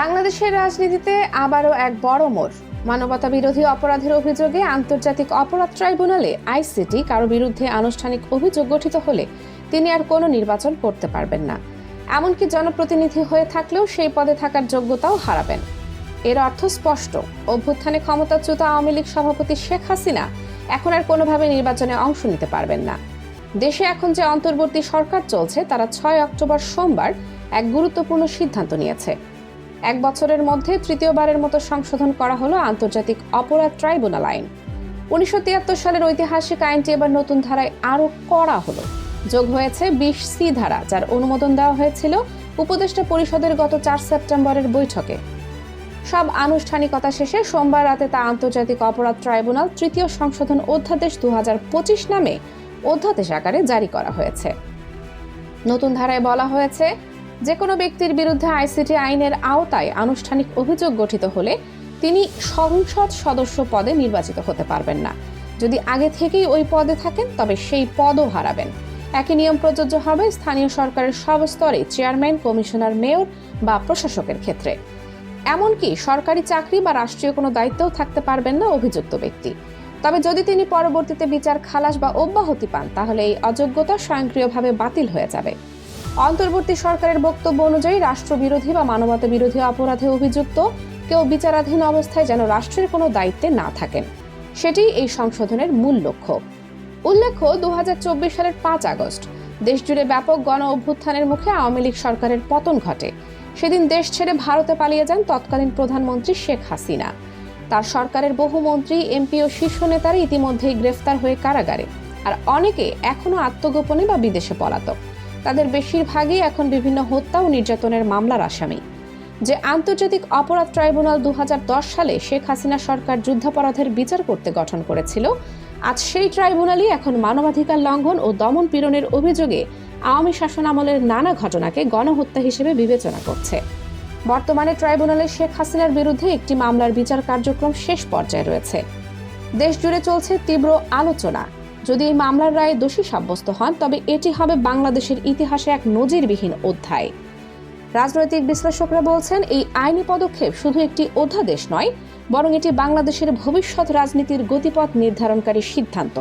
বাংলাদেশের রাজনীতিতে আবারও এক বড় মোড়। মানবতা বিরোধী অপরাধের অভিযোগে আন্তর্জাতিক অপরাধ ট্রাইব্যুনালে আইসিটি কারও বিরুদ্ধে আনুষ্ঠানিক অভিযোগ গঠিত হলে তিনি আর কোনো নির্বাচন করতে পারবেন না। এমনকি জনপ্রতিনিধি হয়ে থাকলেও সেই পদে থাকার যোগ্যতাও হারাবেন। এর অর্থ স্পষ্ট। অভ্যুত্থানে ক্ষমতাচ্যুত আওয়ামী লীগ সভাপতি শেখ হাসিনা এখন আর কোনোভাবে নির্বাচনে অংশ নিতে পারবেন না। দেশে এখন যে অন্তর্বর্তী সরকার চলছে, তারা ছয় অক্টোবর সোমবার এক গুরুত্বপূর্ণ সিদ্ধান্ত নিয়েছে। এক বছরের মধ্যে তৃতীয়বারের মতো সংশোধন করা হলো আন্তর্জাতিক অপরাধ ট্রাইব্যুনাল আইন উনিশশো তিয়াত্তর সালের ঐতিহাসিক আইনটি এবার নতুন ধারায় আরও করা হলো। যোগ হয়েছে বিশ সি ধারা, যার অনুমোদন দেওয়া হয়েছিল উপদেষ্টা পরিষদের গত চার সেপ্টেম্বরের বৈঠকে। সব আনুষ্ঠানিকতা শেষে সোমবার রাতে তা আন্তর্জাতিক অপরাধ ট্রাইব্যুনাল তৃতীয় সংশোধন অধ্যাদেশ দু হাজার পঁচিশ নামে অধ্যাদেশ আকারে জারি করা হয়েছে। নতুন ধারায় বলা হয়েছে যে কোনো ব্যক্তির বিরুদ্ধে আইসিটি আইনের আওতায় আনুষ্ঠানিক অভিযোগ গঠিত হলে তিনি সংসদ সদস্য পদে নির্বাচিত হতে পারবেন না। যদি আগে থেকেই ওই পদে থাকেন, তবে সেই পদও হারাবেন। একই নিয়ম প্রযোজ্য হবে স্থানীয় সরকারের সব স্তরে চেয়ারম্যান, কমিশনার, মেয়র বা প্রশাসকের ক্ষেত্রে। এমনকি সরকারি চাকরি বা রাষ্ট্রীয় কোনো দায়িত্বও থাকতে পারবেন না অভিযুক্ত ব্যক্তি। তবে যদি তিনি পরবর্তীতে বিচার খালাস বা অব্যাহতি পান, তাহলে এই অযোগ্যতা স্বয়ংক্রিয়ভাবে বাতিল হয়ে যাবে। অন্তর্বর্তী সরকারের বক্তব্য অনুযায়ী রাষ্ট্রবিরোধী বা মানবতা বিরোধী অপরাধে অভিযুক্ত কেউ বিচারাধীন অবস্থায় যেন রাষ্ট্রের কোনো দায়িত্বে না থাকেন, সেটি এই সংশোধনের মূল লক্ষ্য। উল্লেখ্য দু হাজার চব্বিশ সালের পাঁচ আগস্ট, দেশজুড়ে ব্যাপক গণ অভ্যুত্থানের মুখে আওয়ামী লীগ সরকারের পতন ঘটে। সেদিন দেশ ছেড়ে ভারতে পালিয়ে যান তৎকালীন প্রধানমন্ত্রী শেখ হাসিনা। তার সরকারের বহু মন্ত্রী, এমপি ও শীর্ষ নেতারা ইতিমধ্যেই গ্রেফতার হয়ে কারাগারে, আর অনেকে এখনও আত্মগোপনে বা বিদেশে পলাতক। তাদের বেশিরভাগই এখন বিভিন্ন হত্যা ও নির্যাতনের মামলার আসামি। যে আন্তর্জাতিক অপরাধ ট্রাইব্যুনাল দু হাজার দশ সালে শেখ হাসিনা সরকার যুদ্ধাপরাধের বিচার করতে গঠন করেছিল, আজ সেই ট্রাইব্যুনালই এখন মানবাধিকার লঙ্ঘন ও দমন পীড়নের অভিযোগে আওয়ামী শাসন আমলের নানা ঘটনাকে গণহত্যা হিসেবে বিবেচনা করছে। বর্তমানে ট্রাইব্যুনালে শেখ হাসিনার বিরুদ্ধে একটি মামলার বিচার কার্যক্রম শেষ পর্যায়ে রয়েছে। দেশ জুড়ে চলছে তীব্র আলোচনা। যদি এই মামলার রায়ে দোষী সাব্যস্ত হন, তবে এটি হবে বাংলাদেশের ইতিহাসে এক নজিরবিহীন অধ্যায়। রাজনৈতিক বিশ্লেষকরা বলছেন, এই আইনি পদক্ষেপ শুধু একটি অধ্যাদেশ নয়, বরং এটি বাংলাদেশের ভবিষ্যৎ রাজনীতির গতিপথ নির্ধারণকারী সিদ্ধান্ত।